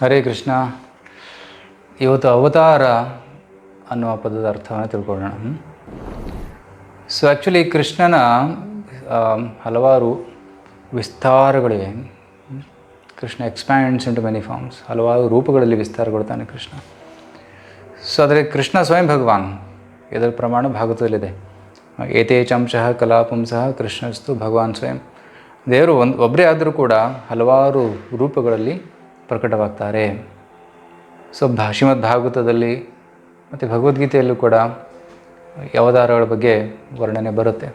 ಹರೇ ಕೃಷ್ಣ. ಇವತ್ತು ಅವತಾರ ಅನ್ನುವ ಪದದ ಅರ್ಥವನ್ನು ತಿಳ್ಕೊಳ್ಳೋಣ. ಸೊ ಆ್ಯಕ್ಚುಲಿ ಕೃಷ್ಣನ ಹಲವಾರು ವಿಸ್ತಾರಗಳಿವೆ. Krishna expands into many forms ಹಲವಾರು ರೂಪಗಳಲ್ಲಿ ವಿಸ್ತಾರಗೊಳ್ತಾನೆ ಕೃಷ್ಣ. ಸೊ ಆದರೆ ಕೃಷ್ಣ ಸ್ವಯಂ ಭಗವಾನ್. ಇದರ ಪ್ರಮಾಣ ಭಾಗದಲ್ಲಿದೆ ಏತೇ ಚಂಶಃ ಕಲಾಪುಂಸಃ ಕೃಷ್ಣಸ್ತು ಭಗವಾನ್ ಸ್ವಯಂ. ದೇವರು ಒಂದು ಒಬ್ಬರೇ ಆದರೂ ಕೂಡ ಹಲವಾರು ರೂಪಗಳಲ್ಲಿ ಪ್ರಕಟವಾಗ್ತಾರೆ. ಸೊ ಶ್ರೀಮದ್ ಭಾಗವತದಲ್ಲಿ ಮತ್ತು ಭಗವದ್ಗೀತೆಯಲ್ಲೂ ಕೂಡ ಯಾವದಾರಗಳ ಬಗ್ಗೆ ವರ್ಣನೆ ಬರುತ್ತೆ?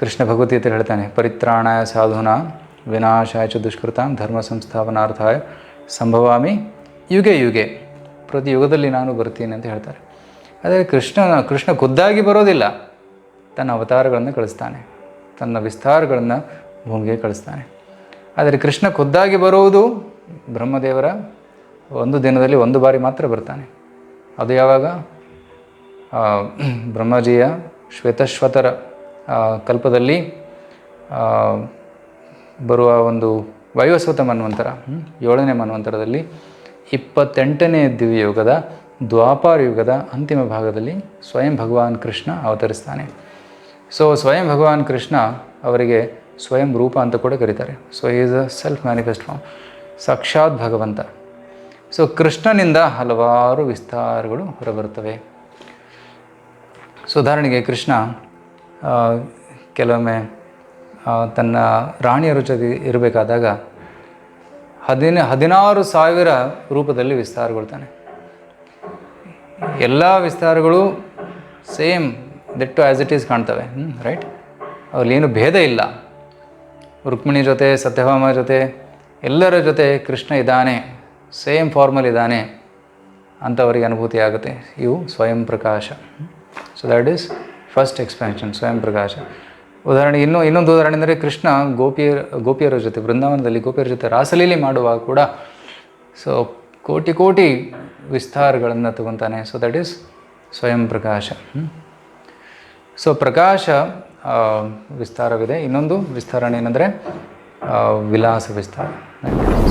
ಕೃಷ್ಣ ಭಗವದ್ಗೀತೆ ಹೇಳ್ತಾನೆ, ಪರಿತ್ರಾಣಾಯ ಸಾಧುನ ವಿನಾಶಾಯ ಚ ದುಷ್ಕೃತಾಂ ಧರ್ಮ ಸಂಸ್ಥಾಪನಾರ್ಥಾಯ ಸಂಭವಾಮಿ ಯುಗೆ ಯುಗೆ. ಪ್ರತಿ ಯುಗದಲ್ಲಿ ನಾನು ಬರ್ತೀನಿ ಅಂತ ಹೇಳ್ತಾರೆ. ಆದರೆ ಕೃಷ್ಣ ಕೃಷ್ಣ ಖುದ್ದಾಗಿ ಬರೋದಿಲ್ಲ. ತನ್ನ ಅವತಾರಗಳನ್ನು ಕಳಿಸ್ತಾನೆ. ತನ್ನ ವಿಸ್ತಾರಗಳನ್ನು ಭೂಮಿಗೆ ಕಳಿಸ್ತಾನೆ. ಆದರೆ ಕೃಷ್ಣ ಖುದ್ದಾಗಿ ಬರುವುದು ಬ್ರಹ್ಮದೇವರ ಒಂದು ದಿನದಲ್ಲಿ ಒಂದು ಬಾರಿ ಮಾತ್ರ ಬರ್ತಾನೆ. ಅದು ಯಾವಾಗ? ಬ್ರಹ್ಮಜಿಯ ಶ್ವೇತಶ್ವತರ ಕಲ್ಪದಲ್ಲಿ ಬರುವ ಒಂದು ವೈವಸ್ವತ ಮನ್ವಂತರ ಏಳನೇ ಮನ್ವಂತರದಲ್ಲಿ ಇಪ್ಪತ್ತೆಂಟನೇ ದಿವ್ಯಯುಗದ ದ್ವಾಪಾರ ಯುಗದ ಅಂತಿಮ ಭಾಗದಲ್ಲಿ ಸ್ವಯಂ ಭಗವಾನ್ ಕೃಷ್ಣ ಅವತರಿಸ್ತಾನೆ. ಸೊ ಸ್ವಯಂ ಭಗವಾನ್ ಕೃಷ್ಣ ಅವರಿಗೆ ಸ್ವಯಂ ರೂಪ ಅಂತ ಕೂಡ ಕರೀತಾರೆ. So is a self manifest form ಸಾಕ್ಷಾತ್ ಭಗವಂತ. ಸೊ ಕೃಷ್ಣನಿಂದ ಹಲವಾರು ವಿಸ್ತಾರಗಳು ಹೊರಬರುತ್ತವೆ. ಸೊ ಉದಾಹರಣೆಗೆ ಕೃಷ್ಣ ಕೆಲವೊಮ್ಮೆ ತನ್ನ ರಾಣಿಯರ ಜೊತೆ ಇರಬೇಕಾದಾಗ ಹದಿನ, ಹದಿನಾರು ಸಾವಿರ ರೂಪದಲ್ಲಿ ವಿಸ್ತಾರಗೊಳ್ತಾನೆ. ಎಲ್ಲ ವಿಸ್ತಾರಗಳು same, ditto as it is ಕಾಣ್ತವೆ. ರೈಟ್ ಏನು ಭೇದ ಇಲ್ಲ. ರುಕ್ಮಿಣಿ ಜೊತೆ, ಸತ್ಯಭಾಮ ಜೊತೆ, ಎಲ್ಲರ ಜೊತೆ ಕೃಷ್ಣ ಇದ್ದಾನೆ, ಸೇಮ್ ಫಾರ್ಮಲ್ ಇದ್ದಾನೆ ಅಂತ ಅವರಿಗೆ ಅನುಭೂತಿ ಆಗುತ್ತೆ ಇವು ಸ್ವಯಂ ಪ್ರಕಾಶ. So that is first expansion ಸ್ವಯಂ ಪ್ರಕಾಶ. ಉದಾಹರಣೆ, ಇನ್ನೂ, ಇನ್ನೊಂದು ಉದಾಹರಣೆ ಅಂದರೆ ಕೃಷ್ಣ ಗೋಪಿಯರ ಗೋಪಿಯರ ಜೊತೆ, ಬೃಂದಾವನದಲ್ಲಿ ಗೋಪಿಯರ ಜೊತೆ ರಾಸಲೀಲಿ ಮಾಡುವಾಗ ಕೂಡ ಸೊ ಕೋಟಿ ಕೋಟಿ ವಿಸ್ತಾರಗಳನ್ನು ತಗೊತಾನೆ. ಸೊ ದ್ಯಾಟ್ ಈಸ್ ಸ್ವಯಂ ಪ್ರಕಾಶ. ಸೊ ಪ್ರಕಾಶ ವಿಸ್ತಾರವಿದೆ. ಇನ್ನೊಂದು ವಿಸ್ತರಣೆ ಏನಂದರೆ ವಿಲಾಸ ವಿಸ್ತಾರ.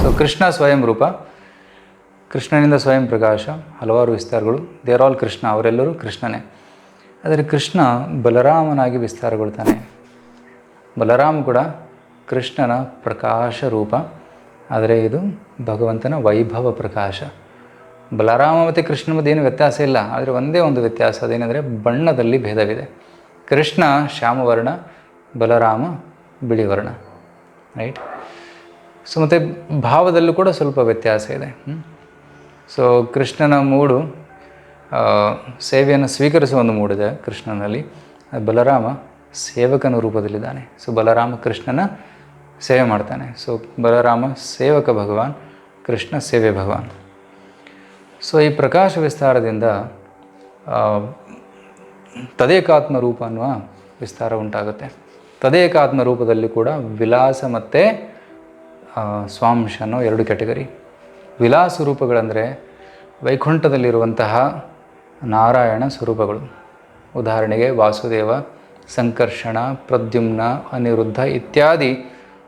ಸೊ ಕೃಷ್ಣ ಸ್ವಯಂ ರೂಪ. ಕೃಷ್ಣನಿಂದ ಸ್ವಯಂ ಪ್ರಕಾಶ, ಹಲವಾರು ವಿಸ್ತಾರಗಳು. ದೇರ್ ಆಲ್ ಕೃಷ್ಣ, ಅವರೆಲ್ಲರೂ ಕೃಷ್ಣನೇ. ಆದರೆ ಕೃಷ್ಣ ಬಲರಾಮನಾಗಿ ವಿಸ್ತಾರಗೊಳ್ತಾನೆ. ಬಲರಾಮ್ ಕೂಡ ಕೃಷ್ಣನ ಪ್ರಕಾಶ ರೂಪ. ಆದರೆ ಇದು ಭಗವಂತನ ವೈಭವ ಪ್ರಕಾಶ. ಬಲರಾಮ ಮತ್ತು ಕೃಷ್ಣ ಮಧ್ಯೆ ಏನು ವ್ಯತ್ಯಾಸ ಇಲ್ಲ. ಆದರೆ ಒಂದೇ ಒಂದು ವ್ಯತ್ಯಾಸ ಅದೇನೆಂದರೆ ಬಣ್ಣದಲ್ಲಿ ಭೇದವಿದೆ. ಕೃಷ್ಣ, ಶ್ಯಾಮವರ್ಣ, ಬಲರಾಮ, ಬಿಳಿವರ್ಣ. ರೈಟ್ ಸೊ ಮತ್ತು ಭಾವದಲ್ಲೂ ಕೂಡ ಸ್ವಲ್ಪ ವ್ಯತ್ಯಾಸ ಇದೆ. ಸೊ ಕೃಷ್ಣನ ಮೂಡು ಸೇವೆಯನ್ನು ಸ್ವೀಕರಿಸುವ ಒಂದು ಮೂಡಿದೆ ಕೃಷ್ಣನಲ್ಲಿ. ಬಲರಾಮ ಸೇವಕನ ರೂಪದಲ್ಲಿದ್ದಾನೆ. ಸೊ ಬಲರಾಮ ಕೃಷ್ಣನ ಸೇವೆ ಮಾಡ್ತಾನೆ. ಸೊ ಬಲರಾಮ ಸೇವಕ ಭಗವಾನ್, ಕೃಷ್ಣ ಸೇವೆ ಭಗವಾನ್. ಸೊ ಈ ಪ್ರಕಾಶ ವಿಸ್ತಾರದಿಂದ ತದೇಕಾತ್ಮ ರೂಪ ಅನ್ನುವ ವಿಸ್ತಾರ ಉಂಟಾಗುತ್ತೆ. ತದೇಕಾತ್ಮ ರೂಪದಲ್ಲಿ ಕೂಡ ವಿಲಾಸ ಮತ್ತು ಸ್ವಾಂಶ ಅನ್ನೋ ಎರಡು ಕ್ಯಾಟಗರಿ. ವಿಲಾಸ ರೂಪಗಳಂದರೆ ವೈಕುಂಠದಲ್ಲಿರುವಂತಹ ನಾರಾಯಣ ಸ್ವರೂಪಗಳು. ಉದಾಹರಣೆಗೆ ವಾಸುದೇವ, ಸಂಕರ್ಷಣ, ಪ್ರದ್ಯುಮ್ನ, ಅನಿರುದ್ಧ ಇತ್ಯಾದಿ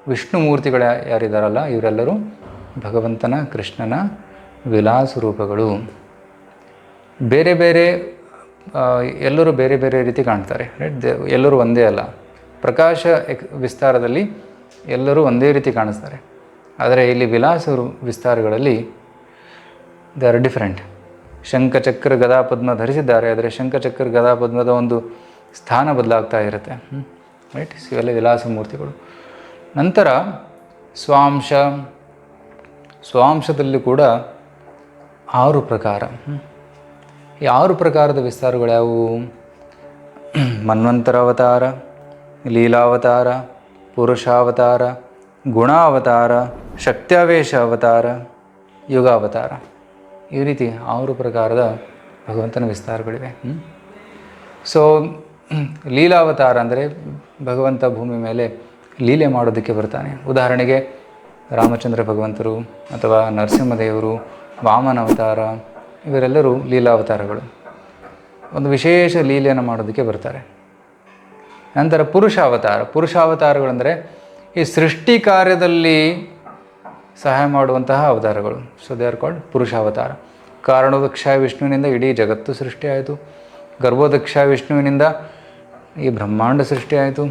ವಿಷ್ಣು ಮೂರ್ತಿಗಳ ಯಾರಿದ್ದಾರಲ್ಲ ಇವರೆಲ್ಲರೂ ಭಗವಂತನ, ಕೃಷ್ಣನ ವಿಲಾಸ ರೂಪಗಳು. ಬೇರೆ ಬೇರೆ ಎಲ್ಲರೂ ಬೇರೆ ಬೇರೆ ರೀತಿ ಕಾಣ್ತಾರೆ ರೈಟ್ ಎಲ್ಲರೂ ಒಂದೇ ಅಲ್ಲ. ಪ್ರಕಾಶ ಎಕ್, ವಿಸ್ತಾರದಲ್ಲಿ ಎಲ್ಲರೂ ಒಂದೇ ರೀತಿ ಕಾಣಿಸ್ತಾರೆ. ಆದರೆ ಇಲ್ಲಿ ವಿಲಾಸ ವಿಸ್ತಾರಗಳಲ್ಲಿ ದೇ ಆರ್ ಡಿಫ್ರೆಂಟ್ ಶಂಖಚಕ್ರ ಗದಾಪದ್ಮ ಧರಿಸಿದ್ದಾರೆ, ಆದರೆ ಶಂಖಚಕ್ರ ಗದಾಪದ್ಮದ ಒಂದು ಸ್ಥಾನ ಬದಲಾಗ್ತಾ ಇರುತ್ತೆ. ರೈಟ್ ಇವೆಲ್ಲ ವಿಲಾಸ ಮೂರ್ತಿಗಳು. ನಂತರ ಸ್ವಾಂಶ, ಸ್ವಾಂಶದಲ್ಲಿ ಕೂಡ ಆರು ಪ್ರಕಾರ. ಈ ಆರು ಪ್ರಕಾರದ ವಿಸ್ತಾರಗಳು ಯಾವುವು? ಮನ್ವಂತರ ಅವತಾರ ಲೀಲಾವತಾರ, ಪುರುಷಾವತಾರ, ಗುಣಾವತಾರ ಶಕ್ತ್ಯಾವೇಶ ಅವತಾರ ಯುಗಾವತಾರ. ಈ ರೀತಿ ಆರು ಪ್ರಕಾರದ ಭಗವಂತನ ವಿಸ್ತಾರಗಳಿವೆ? ಸೊ ಲೀಲಾವತಾರ ಅಂದರೆ ಭಗವಂತ ಭೂಮಿ ಮೇಲೆ ಲೀಲೆ ಮಾಡೋದಕ್ಕೆ ಬರ್ತಾನೆ. ಉದಾಹರಣೆಗೆ ರಾಮಚಂದ್ರ ಭಗವಂತರು ಅಥವಾ ನರಸಿಂಹದೇವರು, ವಾಮನ ಅವತಾರ ಇವರೆಲ್ಲರೂ ಲೀಲಾವತಾರಗಳು. ಒಂದು ವಿಶೇಷ ಲೀಲೆಯನ್ನು ಮಾಡೋದಕ್ಕೆ ಬರ್ತಾರೆ. ನಂತರ ಪುರುಷಾವತಾರ. ಪುರುಷಾವತಾರಗಳೆಂದರೆ ಈ ಸೃಷ್ಟಿ ಕಾರ್ಯದಲ್ಲಿ ಸಹಾಯ ಮಾಡುವಂತಹ ಅವತಾರಗಳು. ಸೊ ದೇ ಆರ್ ಕಾಲ್ಡ್ ಪುರುಷಾವತಾರ. ಕಾರಣೋದಕ್ಷ ವಿಷ್ಣುವಿನಿಂದ ಇಡೀ ಜಗತ್ತು ಸೃಷ್ಟಿಯಾಯಿತು ಗರ್ಭೋದಕ್ಷ ವಿಷ್ಣುವಿನಿಂದ ಈ ಬ್ರಹ್ಮಾಂಡ ಸೃಷ್ಟಿಯಾಯಿತು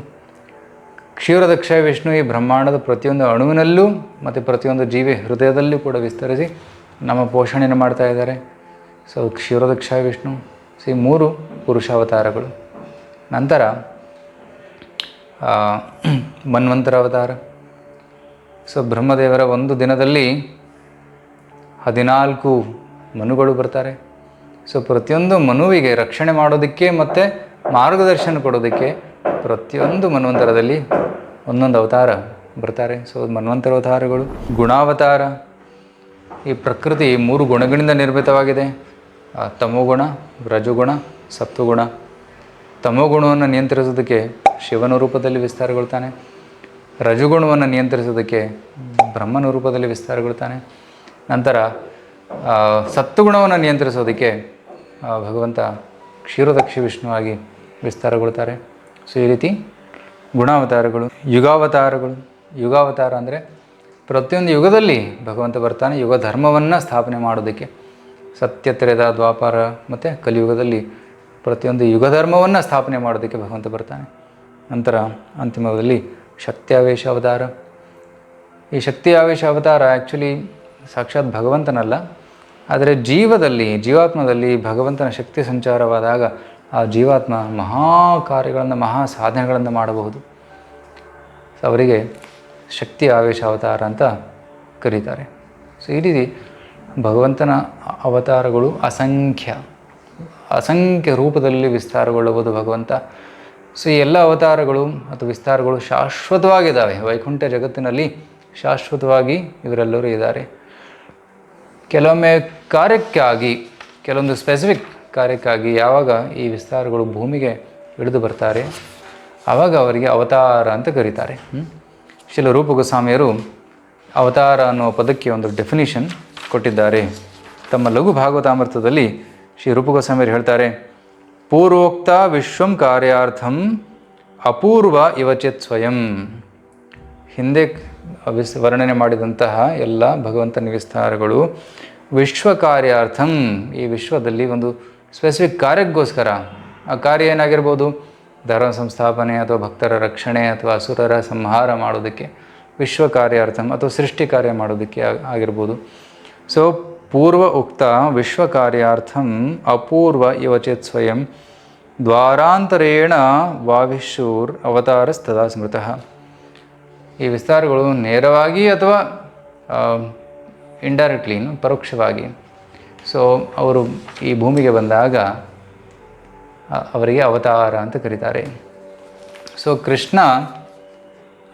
ಕ್ಷೀರದಕ್ಷ ವಿಷ್ಣು ಈ ಬ್ರಹ್ಮಾಂಡದ ಪ್ರತಿಯೊಂದು ಅಣುವಿನಲ್ಲೂ ಮತ್ತು ಪ್ರತಿಯೊಂದು ಜೀವಿ ಹೃದಯದಲ್ಲೂ ಕೂಡ ವಿಸ್ತರಿಸಿ ನಮ್ಮ ಪೋಷಣೆಯನ್ನು ಮಾಡ್ತಾ ಇದ್ದಾರೆ. ಸೊ ಕ್ಷೀರದಕ್ಷ ವಿಷ್ಣು ಸಿ ಮೂರು ಪುರುಷಾವತಾರಗಳು. ನಂತರ ಮನ್ವಂತರ ಅವತಾರ ಸೊ ಬ್ರಹ್ಮದೇವರ ಒಂದು ದಿನದಲ್ಲಿ ಹದಿನಾಲ್ಕು ಮನುಗಳು ಬರ್ತಾರೆ. ಸೊ ಪ್ರತಿಯೊಂದು ಮನುವಿಗೆ ರಕ್ಷಣೆ ಮಾಡೋದಕ್ಕೆ ಮತ್ತು ಮಾರ್ಗದರ್ಶನ ಕೊಡೋದಕ್ಕೆ ಪ್ರತಿಯೊಂದು ಮನ್ವಂತರದಲ್ಲಿ ಒಂದೊಂದು ಅವತಾರ ಬರ್ತಾರೆ. ಸೊ ಮನ್ವಂತರ ಅವತಾರಗಳು ಗುಣಾವತಾರ. ಈ ಪ್ರಕೃತಿ ಮೂರು ಗುಣಗಳಿಂದ ನಿರ್ಮಿತವಾಗಿದೆ. ತಮೋಗುಣ, ರಜುಗುಣ, ಸತ್ವಗುಣ. ತಮೋಗುಣವನ್ನು ನಿಯಂತ್ರಿಸೋದಕ್ಕೆ ಶಿವನ ರೂಪದಲ್ಲಿ ವಿಸ್ತಾರಗೊಳ್ತಾನೆ. ರಜುಗುಣವನ್ನು ನಿಯಂತ್ರಿಸೋದಕ್ಕೆ ಬ್ರಹ್ಮನ ರೂಪದಲ್ಲಿ ವಿಸ್ತಾರಗೊಳ್ತಾನೆ. ನಂತರ ಸತ್ವಗುಣವನ್ನು ನಿಯಂತ್ರಿಸೋದಕ್ಕೆ ಭಗವಂತ ಕ್ಷೀರದಕ್ಷ ವಿಷ್ಣುವಾಗಿ ವಿಸ್ತಾರಗೊಳ್ತಾರೆ. ಸೊ, ಈ ರೀತಿ ಗುಣಾವತಾರಗಳು, ಯುಗಾವತಾರಗಳು. ಯುಗಾವತಾರ ಅಂದರೆ ಪ್ರತಿಯೊಂದು ಯುಗದಲ್ಲಿ ಭಗವಂತ ಬರ್ತಾನೆ ಯುಗ ಧರ್ಮವನ್ನು ಸ್ಥಾಪನೆ ಮಾಡೋದಕ್ಕೆ. ಸತ್ಯತ್ರೇದ ದ್ವಾಪಾರ ಮತ್ತು ಕಲಿಯುಗದಲ್ಲಿ ಪ್ರತಿಯೊಂದು ಯುಗಧರ್ಮವನ್ನು ಸ್ಥಾಪನೆ ಮಾಡೋದಕ್ಕೆ ಭಗವಂತ ಬರ್ತಾನೆ. ನಂತರ ಅಂತಿಮದಲ್ಲಿ ಶಕ್ತಿಯಾವೇಶ ಅವತಾರ. ಈ ಶಕ್ತಿ ಆವೇಶ ಅವತಾರ ಆ್ಯಕ್ಚುಲಿ ಸಾಕ್ಷಾತ್ ಭಗವಂತನಲ್ಲ. ಆದರೆ ಜೀವದಲ್ಲಿ, ಜೀವಾತ್ಮದಲ್ಲಿ ಭಗವಂತನ ಶಕ್ತಿ ಸಂಚಾರವಾದಾಗ ಆ ಜೀವಾತ್ಮ ಮಹಾ ಕಾರ್ಯಗಳನ್ನು ಮಹಾ ಸಾಧನೆಗಳನ್ನು ಮಾಡಬಹುದು. ಸೊ ಅವರಿಗೆ ಶಕ್ತಿ ಆವೇಶ ಅವತಾರ ಅಂತ ಕರೀತಾರೆ. ಸೊ ಈ ರೀತಿ ಭಗವಂತನ ಅವತಾರಗಳು ಅಸಂಖ್ಯ. ಅಸಂಖ್ಯ ರೂಪದಲ್ಲಿ ವಿಸ್ತಾರಗೊಳ್ಳಬಹುದು ಭಗವಂತ. ಸೊ ಈ ಎಲ್ಲ ಅವತಾರಗಳು ಅಥವಾ ವಿಸ್ತಾರಗಳು ಶಾಶ್ವತವಾಗಿದ್ದಾವೆ. ವೈಕುಂಠ ಜಗತ್ತಿನಲ್ಲಿ ಶಾಶ್ವತವಾಗಿ ಇವರೆಲ್ಲರೂ ಇದ್ದಾರೆ. ಕೆಲವೊಮ್ಮೆ ಕಾರ್ಯಕ್ಕಾಗಿ, ಕೆಲವೊಂದು ಸ್ಪೆಸಿಫಿಕ್ ಕಾರ್ಯಕ್ಕಾಗಿ ಯಾವಾಗ ಈ ವಿಸ್ತಾರಗಳು ಭೂಮಿಗೆ ಇಳಿದು ಬರ್ತಾರೆ ಆವಾಗ ಅವರಿಗೆ ಅವತಾರ ಅಂತ ಕರೀತಾರೆ. ಶಿಲ ರೂಪ ಗೋಸ್ವಾಮಿಯರು ಅವತಾರ ಅನ್ನೋ ಪದಕ್ಕೆ ಒಂದು ಡೆಫಿನಿಷನ್ ಕೊಟ್ಟಿದ್ದಾರೆ. ತಮ್ಮ ಲಘು ಭಾಗವತಾಮೃತದಲ್ಲಿ ಶ್ರೀ ರೂಪಗೋಸ್ವಾಮಿಯವರು ಹೇಳ್ತಾರೆ, ಪೂರ್ವೋಕ್ತ ವಿಶ್ವಂ ಕಾರ್ಯಾರ್ಥಂ ಅಪೂರ್ವ ಇವಚಿತ್ ಸ್ವಯಂ ಹಿಂದೆ ವಿಸ್, ವರ್ಣನೆ ಮಾಡಿದಂತಹ ಎಲ್ಲ ಭಗವಂತನ ವಿಸ್ತಾರಗಳು ವಿಶ್ವ ಕಾರ್ಯಾರ್ಥಂ, ಈ ವಿಶ್ವದಲ್ಲಿ ಒಂದು ಸ್ಪೆಸಿಫಿಕ್ ಕಾರ್ಯಕ್ಕೋಸ್ಕರ, ಆ ಕಾರ್ಯ ಏನಾಗಿರ್ಬೋದು? ಧರ್ಮ ಸಂಸ್ಥಾಪನೆ ಅಥವಾ ಭಕ್ತರ ರಕ್ಷಣೆ ಅಥವಾ ಅಸುರರ ಸಂಹಾರ ಮಾಡೋದಕ್ಕೆ, ವಿಶ್ವ ಕಾರ್ಯಾರ್ಥಂ ಅಥವಾ ಸೃಷ್ಟಿ ಕಾರ್ಯ ಮಾಡೋದಕ್ಕೆ ಆಗಿರ್ಬೋದು. ಸೊ ಪೂರ್ವ ಉಕ್ತ ವಿಶ್ವ ಕಾರ್ಯಾರ್ಥಂ ಅಪೂರ್ವ ಯವಚೇತ್ ಸ್ವಯಂ ದ್ವಾರಾಂತರೇಣ ವಾವಿಶೂರ್ ಅವತಾರಸ್ತದಾ ಸ್ಮೃತಃ ಈ ವಿಸ್ತಾರಗಳು ನೇರವಾಗಿ ಅಥವಾ ಇಂಡೈರೆಕ್ಟ್ಲಿ ಪರೋಕ್ಷವಾಗಿ. ಸೊ ಅವರು ಈ ಭೂಮಿಗೆ ಬಂದಾಗ ಅವರಿಗೆ ಅವತಾರ ಅಂತ ಕರೀತಾರೆ. ಸೊ ಕೃಷ್ಣ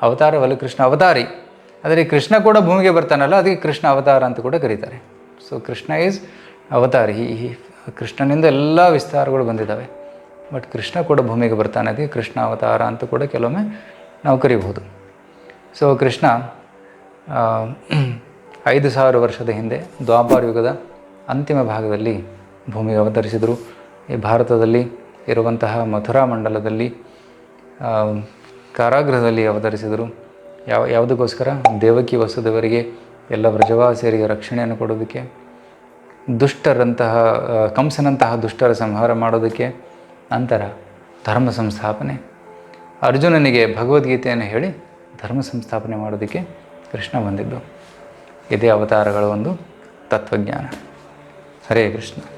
ಅವತಾರವಲ್ಲ ಕೃಷ್ಣ ಅವತಾರಿ. ಆದರೆ ಕೃಷ್ಣ ಕೂಡ ಭೂಮಿಗೆ ಬರ್ತಾನಲ್ಲ, ಅದಕ್ಕೆ ಕೃಷ್ಣ ಅವತಾರ ಅಂತ ಕೂಡ ಕರೀತಾರೆ. ಸೊ ಕೃಷ್ಣ ಈಸ್ ಅವತಾರ. ಈ ಕೃಷ್ಣನಿಂದ ಎಲ್ಲ ವಿಸ್ತಾರಗಳು ಬಂದಿದ್ದಾವೆ. ಬಟ್ ಕೃಷ್ಣ ಕೂಡ ಭೂಮಿಗೆ ಬರ್ತಾನೆ, ಅದಕ್ಕೆ ಕೃಷ್ಣ ಅವತಾರ ಅಂತ ಕೂಡ ಕೆಲವೊಮ್ಮೆ ನಾವು ಕರಿಬಹುದು. ಸೊ ಕೃಷ್ಣ ಐದು ಸಾವಿರ ವರ್ಷದ ಹಿಂದೆ ದ್ವಾಪಾರ ಯುಗದ ಅಂತಿಮ ಭಾಗದಲ್ಲಿ ಭೂಮಿಗೆ ಅವತರಿಸಿದರು. ಈ ಭಾರತದಲ್ಲಿ ಇರುವಂತಹ ಮಥುರಾ ಮಂಡಲದಲ್ಲಿ ಕಾರಾಗೃಹದಲ್ಲಿ ಅವತರಿಸಿದರು. ಯಾವ, ಯಾವುದಕ್ಕೋಸ್ಕರ ದೇವಕಿ ವಸುದೇವರಿಗೆ ಎಲ್ಲ ವ್ರಜವಾಸಿಯರಿಗೆ ರಕ್ಷಣೆಯನ್ನು ಕೊಡೋದಕ್ಕೆ, ದುಷ್ಟರಂತಹ ಕಂಸನಂತಹ ದುಷ್ಟರ ಸಂಹಾರ ಮಾಡೋದಕ್ಕೆ ನಂತರ ಧರ್ಮ ಸಂಸ್ಥಾಪನೆ. ಅರ್ಜುನನಿಗೆ ಭಗವದ್ಗೀತೆಯನ್ನು ಹೇಳಿ ಧರ್ಮ ಸಂಸ್ಥಾಪನೆ ಮಾಡೋದಕ್ಕೆ ಕೃಷ್ಣ ಬಂದಿದ್ದು. ಇದೇ ಅವತಾರಗಳ ಒಂದು ತತ್ವಜ್ಞಾನ. ಹರೇ ಕೃಷ್ಣ.